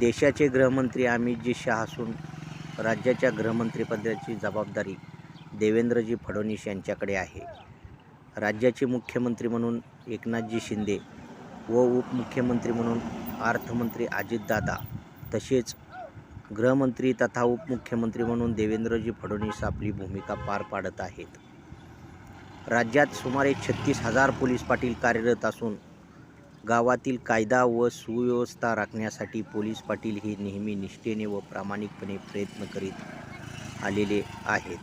देशाचे गृहमंत्री अमितजी शाह असून राज्याच्या गृहमंत्रीपदाची जबाबदारी देवेंद्रजी फडणवीस यांच्याकडे आहे. राज्याचे मुख्यमंत्री म्हणून एकनाथजी शिंदे व उपमुख्यमंत्री म्हणून अर्थमंत्री अजितदादा तसेच गृहमंत्री तथा उपमुख्यमंत्री म्हणून देवेंद्रजी फडणवीस आपली भूमिका पार पाडत आहेत. राज्यात सुमारे छत्तीस हजार पोलीस पाटील कार्यरत असून गावातील कायदा व सुव्यवस्था राखण्यासाठी पोलीस पाटील हे नेहमी निष्ठेने व प्रामाणिकपणे प्रयत्न करीत आलेले आहेत.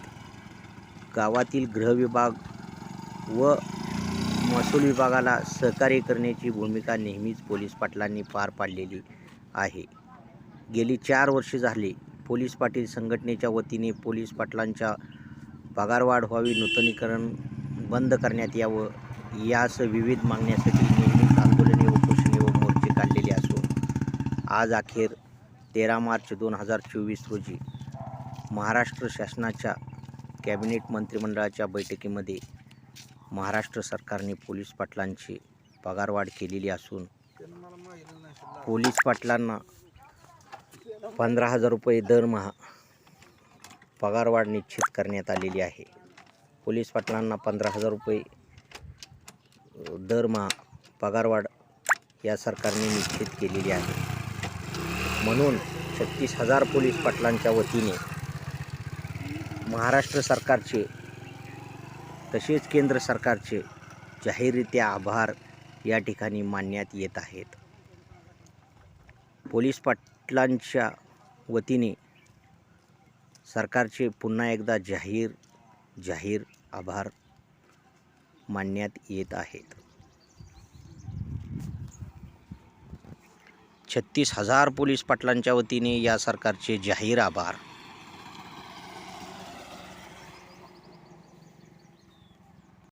गावातील गृहविभाग व महसूल विभागाला सहकार्य करण्याची भूमिका नेहमीच पोलीस पाटलांनी पार पाडलेली आहे. गेली चार वर्षे झाली पोलीस पाटील संघटनेच्या वतीने पोलीस पाटलांच्या पगारवाढ व्हावी नूतनीकरण बंद करण्यात यावं यासह विविध मागण्यासाठी नेहमी आज अखेर तेरा मार्च दोन हजार चोवीस रोजी महाराष्ट्र शासनाच्या कॅबिनेट मंत्रिमंडळाच्या बैठकीमध्ये महाराष्ट्र सरकारने पोलीस पाटलांची पगारवाढ केलेली असून पोलीस पाटलांना पंधरा हजार रुपये दरमहा पगारवाढ निश्चित करण्यात आलेली आहे. पोलीस पाटलांना पंधरा हजार रुपये दरमहा पगारवाढ या सरकारने निश्चित केलेली आहे. म्हणून छत्तीस हजार पोलीस पाटलांच्या वतीने महाराष्ट्र सरकारचे तसेच केंद्र सरकारचे जाहीररित्या आभार या ठिकाणी मानण्यात येत आहेत. पोलीस पाटलांच्या वतीने सरकारचे पुन्हा एकदा जाहीर जाहीर आभार मानण्यात येत आहेत. छत्तीस हजार पोलीस पाटलांच्या वतीने या सरकारचे जाहीर आभार.